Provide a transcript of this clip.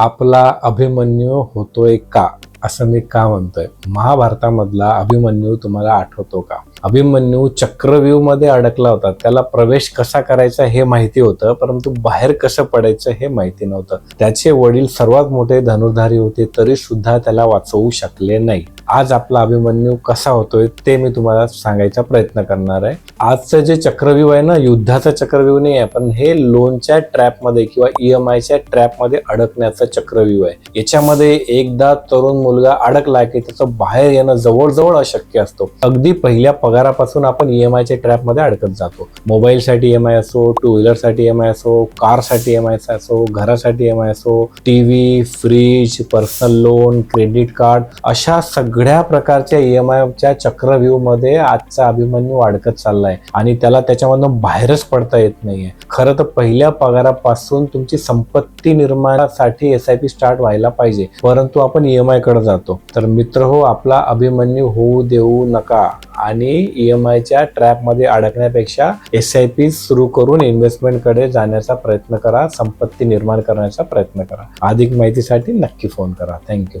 आपला अभिमन्यू होतोय का? असं मी का म्हणतोय? महाभारतामधला अभिमन्यू तुम्हाला आठवतो का? अभिमन्यू चक्रव्यूहमध्ये अडकला होता. त्याला प्रवेश कसा करायचा हे माहिती होतं परंतु बाहेर कसं पडायचं हे माहिती नव्हतं. त्याचे वडील सर्वात मोठे धनुर्धारी होते तरी सुद्धा त्याला वाचवू शकले नाही. आज आपला अभिमन्यू कसा होतोय ते मी तुम्हाला सांगायचा प्रयत्न करणार आहे. आजचं जे चक्रव्यूह आहे ना युद्धाचा चक्रव्यूह नाही आहे पण हे लोनच्या ट्रॅपमध्ये किंवा E ईएमआयच्या ट्रॅपमध्ये अडकण्याचं चक्रव्यूह आहे. याच्यामध्ये एकदा तरुण मुलगा अडकला की त्याचं बाहेर येणं जवळजवळ अशक्य असतो. अगदी पहिल्या पगारापासून आपण E ईएमआयच्या ट्रॅपमध्ये अडकत जातो. मोबाईलसाठी ईएमआय असो टू व्हीलरसाठी ईएमआय असो कारसाठी ईएमआय असो घरासाठी ईएमआय असो TV fridge personal loan credit card अशा सगळ्या प्रकारच्या ईएमआयच्या चक्रव्यूहमध्ये आजचा अभिमन्यू वाढकत चाललाय. आणि त्याला त्याच्यामधून बाहेरच पडता येत नाहीये. खरं तर पहिल्या पगारापासून तुमची संपत्ती निर्माणासाठी एस आय पी स्टार्ट व्हायला पाहिजे. परंतु आपण ईएमआयकडे जातो. तर मित्र हो आपला अभिमन्यू होऊ देऊ नका. आणि ईएमआयच्या ट्रॅपमध्ये अडकण्यापेक्षा एस आय पी सुरू करून इन्व्हेस्टमेंटकडे जाण्याचा प्रयत्न करा. संपत्ती निर्माण करण्याचा प्रयत्न करा. अधिक माहितीसाठी नक्की फोन करा. Thank you